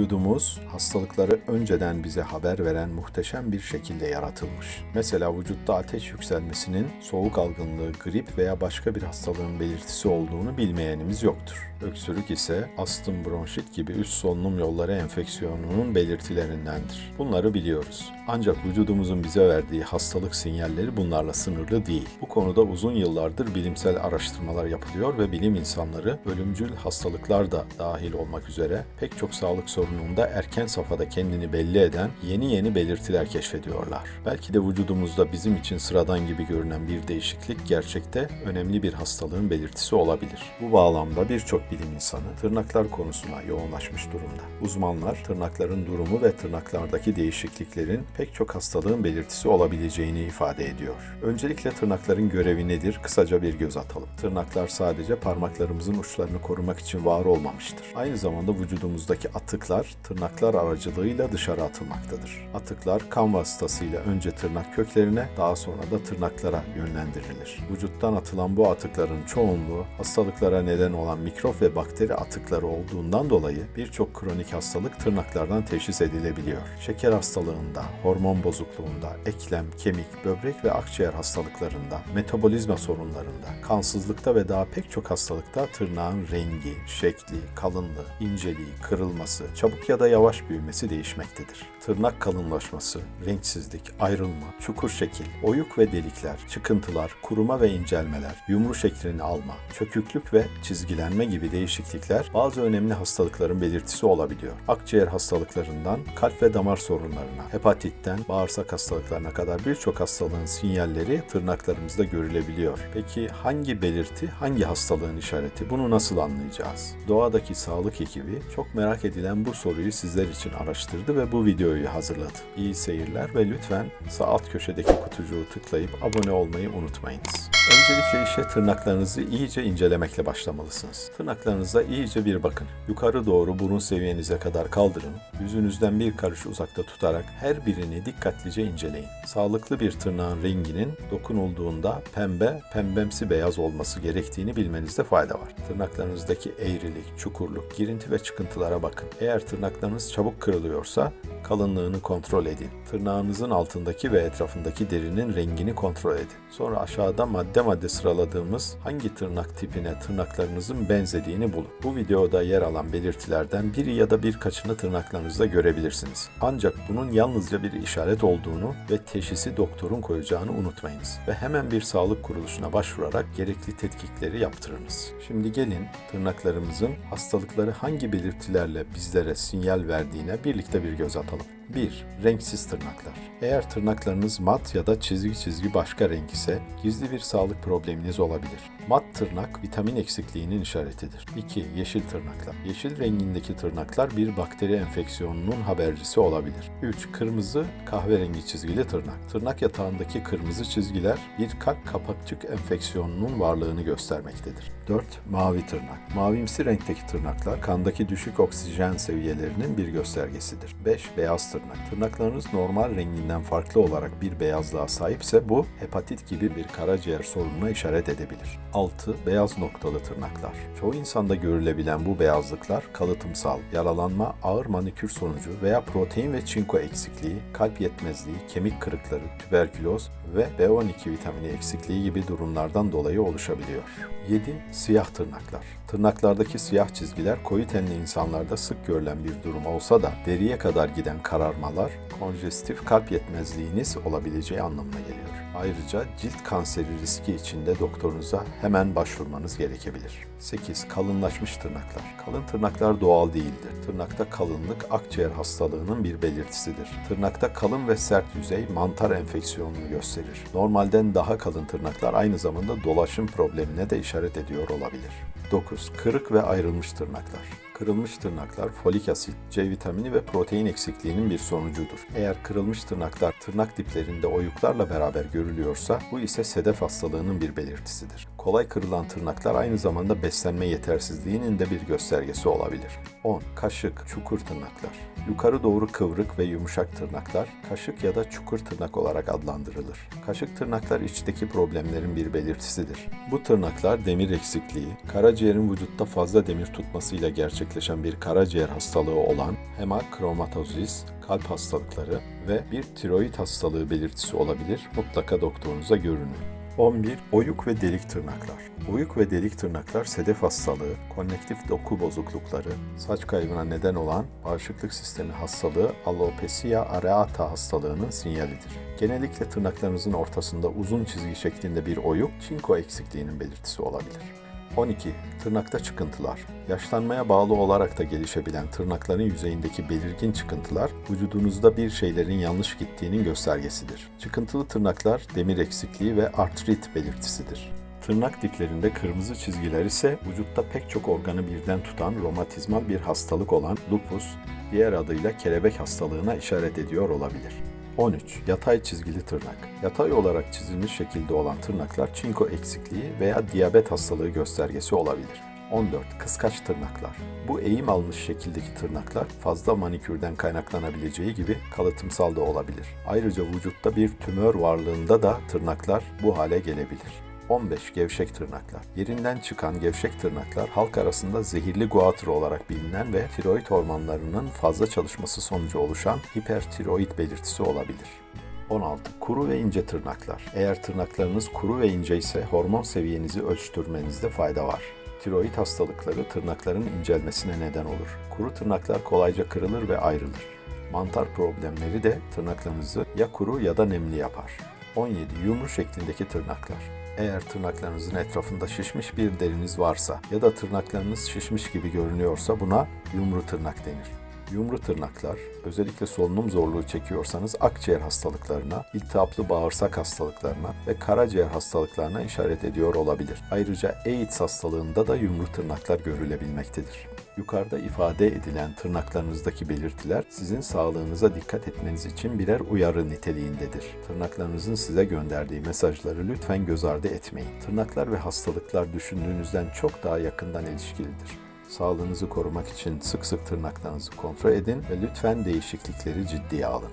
Vücudumuz hastalıkları önceden bize haber veren muhteşem bir şekilde yaratılmış. Mesela vücutta ateş yükselmesinin soğuk algınlığı, grip veya başka bir hastalığın belirtisi olduğunu bilmeyenimiz yoktur. Öksürük ise astım, bronşit gibi üst solunum yolları enfeksiyonunun belirtilerindendir. Bunları biliyoruz. Ancak vücudumuzun bize verdiği hastalık sinyalleri bunlarla sınırlı değil. Bu konuda uzun yıllardır bilimsel araştırmalar yapılıyor ve bilim insanları ölümcül hastalıklar da dahil olmak üzere pek çok sağlık sorununda erken safhada kendini belli eden yeni yeni belirtiler keşfediyorlar. Belki de vücudumuzda bizim için sıradan gibi görünen bir değişiklik gerçekte önemli bir hastalığın belirtisi olabilir. Bu bağlamda birçok bilim insanı tırnaklar konusuna yoğunlaşmış durumda. Uzmanlar tırnakların durumu ve tırnaklardaki değişikliklerin pek çok hastalığın belirtisi olabileceğini ifade ediyor. Öncelikle tırnakların görevi nedir? Kısaca bir göz atalım. Tırnaklar sadece parmaklarımızın uçlarını korumak için var olmamıştır. Aynı zamanda vücudumuzdaki atıklar tırnaklar aracılığıyla dışarı atılmaktadır. Atıklar kan vasıtasıyla önce tırnak köklerine daha sonra da tırnaklara yönlendirilir. Vücuttan atılan bu atıkların çoğunluğu hastalıklara neden olan mikrop ve bakteri atıkları olduğundan dolayı birçok kronik hastalık tırnaklardan teşhis edilebiliyor. Şeker hastalığında, hormon bozukluğunda, eklem, kemik, böbrek ve akciğer hastalıklarında, metabolizma sorunlarında, kansızlıkta ve daha pek çok hastalıkta tırnağın rengi, şekli, kalınlığı, inceliği, kırılması, çabuk ya da yavaş büyümesi değişmektedir. Tırnak kalınlaşması, renksizlik, ayrılma, çukur şekil, oyuk ve delikler, çıkıntılar, kuruma ve incelmeler, yumru şeklini alma, çöküklük ve çizgilenme gibi değişiklikler bazı önemli hastalıkların belirtisi olabiliyor. Akciğer hastalıklarından kalp ve damar sorunlarına, hepatitten bağırsak hastalıklarına kadar birçok hastalığın sinyalleri tırnaklarımızda görülebiliyor. Peki hangi belirti hangi hastalığın işareti? Bunu nasıl anlayacağız? Doğadaki sağlık ekibi çok merak edilen bu soruyu sizler için araştırdı ve bu videoyu hazırladı. İyi seyirler ve lütfen sağ alt köşedeki kutucuğu tıklayıp abone olmayı unutmayınız. Öncelikle işe tırnaklarınızı iyice incelemekle başlamalısınız. Tırnaklarınıza iyice bir bakın. Yukarı doğru burun seviyenize kadar kaldırın. Yüzünüzden bir karış uzakta tutarak her birini dikkatlice inceleyin. Sağlıklı bir tırnağın renginin dokunulduğunda pembe, pembemsi beyaz olması gerektiğini bilmenizde fayda var. Tırnaklarınızdaki eğrilik, çukurluk, girinti ve çıkıntılara bakın. Eğer tırnaklarınız çabuk kırılıyorsa kalınlığını kontrol edin. Tırnağınızın altındaki ve etrafındaki derinin rengini kontrol edin. Sonra aşağıda madde madde sıraladığımız hangi tırnak tipine tırnaklarınızın benzediğini bulun. Bu videoda yer alan belirtilerden biri ya da birkaçını tırnaklarınızda görebilirsiniz. Ancak bunun yalnızca bir işaret olduğunu ve teşhisi doktorun koyacağını unutmayınız. Ve hemen bir sağlık kuruluşuna başvurarak gerekli tetkikleri yaptırınız. Şimdi gelin tırnaklarımızın hastalıkları hangi belirtilerle bizlere sinyal verdiğine birlikte bir göz atalım. 1. Renksiz tırnaklar. Eğer tırnaklarınız mat ya da çizgi çizgi başka renk ise gizli bir sağlık probleminiz olabilir. Mat tırnak vitamin eksikliğinin işaretidir. 2. Yeşil tırnaklar. Yeşil rengindeki tırnaklar bir bakteri enfeksiyonunun habercisi olabilir. 3. Kırmızı kahverengi çizgili tırnak. Tırnak yatağındaki kırmızı çizgiler bir kalp kapakçık enfeksiyonunun varlığını göstermektedir. 4. Mavi tırnak. Mavimsi renkteki tırnaklar kandaki düşük oksijen seviyelerinin bir göstergesidir. 5. Beyaz tırnak. Tırnaklarınız normal renginden farklı olarak bir beyazlığa sahipse bu hepatit gibi bir karaciğer sorununa işaret edebilir. 6. Beyaz noktalı tırnaklar. Çoğu insanda görülebilen bu beyazlıklar kalıtımsal, yaralanma, ağır manikür sonucu veya protein ve çinko eksikliği, kalp yetmezliği, kemik kırıkları, tüberküloz ve B12 vitamini eksikliği gibi durumlardan dolayı oluşabiliyor. 7. Siyah tırnaklar. Tırnaklardaki siyah çizgiler koyu tenli insanlarda sık görülen bir durum olsa da deriye kadar giden kararmalar konjestif kalp yetmezliğiniz olabileceği anlamına geliyor. Ayrıca cilt kanseri riski içinde doktorunuza hemen başvurmanız gerekebilir. 8. Kalınlaşmış tırnaklar. Kalın tırnaklar doğal değildir. Tırnakta kalınlık akciğer hastalığının bir belirtisidir. Tırnakta kalın ve sert yüzey mantar enfeksiyonunu gösterir. Normalden daha kalın tırnaklar aynı zamanda dolaşım problemine de işaret ediyor olabilir. 9. Kırık ve ayrılmış tırnaklar. Kırılmış tırnaklar folik asit, C vitamini ve protein eksikliğinin bir sonucudur. Eğer kırılmış tırnaklar tırnak diplerinde oyuklarla beraber görülüyorsa bu ise sedef hastalığının bir belirtisidir. Kolay kırılan tırnaklar aynı zamanda beslenme yetersizliğinin de bir göstergesi olabilir. 10. Kaşık, çukur tırnaklar. Yukarı doğru kıvrık ve yumuşak tırnaklar, kaşık ya da çukur tırnak olarak adlandırılır. Kaşık tırnaklar içteki problemlerin bir belirtisidir. Bu tırnaklar demir eksikliği, karaciğerin vücutta fazla demir tutmasıyla gerçekleşen bir karaciğer hastalığı olan hemakromatozis, kalp hastalıkları ve bir tiroid hastalığı belirtisi olabilir. Mutlaka doktorunuza görünün. 11. Oyuk ve delik tırnaklar. Oyuk ve delik tırnaklar sedef hastalığı, konnektif doku bozuklukları, saç kaybına neden olan bağışıklık sistemi hastalığı alopecia areata hastalığının sinyalidir. Genellikle tırnaklarınızın ortasında uzun çizgi şeklinde bir oyuk, çinko eksikliğinin belirtisi olabilir. 12. Tırnakta çıkıntılar. Yaşlanmaya bağlı olarak da gelişebilen tırnakların yüzeyindeki belirgin çıkıntılar, vücudunuzda bir şeylerin yanlış gittiğinin göstergesidir. Çıkıntılı tırnaklar demir eksikliği ve artrit belirtisidir. Tırnak diplerinde kırmızı çizgiler ise vücutta pek çok organı birden tutan romatizmal bir hastalık olan lupus, diğer adıyla kelebek hastalığına işaret ediyor olabilir. 13. Yatay çizgili tırnak. Yatay olarak çizilmiş şekilde olan tırnaklar çinko eksikliği veya diyabet hastalığı göstergesi olabilir. 14. Kıskaç tırnaklar. Bu eğim almış şekildeki tırnaklar fazla manikürden kaynaklanabileceği gibi kalıtımsal da olabilir. Ayrıca vücutta bir tümör varlığında da tırnaklar bu hale gelebilir. 15. Gevşek tırnaklar. Yerinden çıkan gevşek tırnaklar halk arasında zehirli guatr olarak bilinen ve tiroid hormonlarının fazla çalışması sonucu oluşan hipertiroid belirtisi olabilir. 16. Kuru ve ince tırnaklar. Eğer tırnaklarınız kuru ve ince ise hormon seviyenizi ölçtürmenizde fayda var. Tiroid hastalıkları tırnakların incelmesine neden olur. Kuru tırnaklar kolayca kırılır ve ayrılır. Mantar problemleri de tırnaklarınızı ya kuru ya da nemli yapar. 17. Yumru şeklindeki tırnaklar. Eğer tırnaklarınızın etrafında şişmiş bir deriniz varsa ya da tırnaklarınız şişmiş gibi görünüyorsa buna yumru tırnak denir. Yumru tırnaklar, özellikle solunum zorluğu çekiyorsanız akciğer hastalıklarına, iltihaplı bağırsak hastalıklarına ve karaciğer hastalıklarına işaret ediyor olabilir. Ayrıca AIDS hastalığında da yumru tırnaklar görülebilmektedir. Yukarıda ifade edilen tırnaklarınızdaki belirtiler sizin sağlığınıza dikkat etmeniz için birer uyarı niteliğindedir. Tırnaklarınızın size gönderdiği mesajları lütfen göz ardı etmeyin. Tırnaklar ve hastalıklar düşündüğünüzden çok daha yakından ilişkilidir. Sağlığınızı korumak için sık sık tırnaklarınızı kontrol edin ve lütfen değişiklikleri ciddiye alın.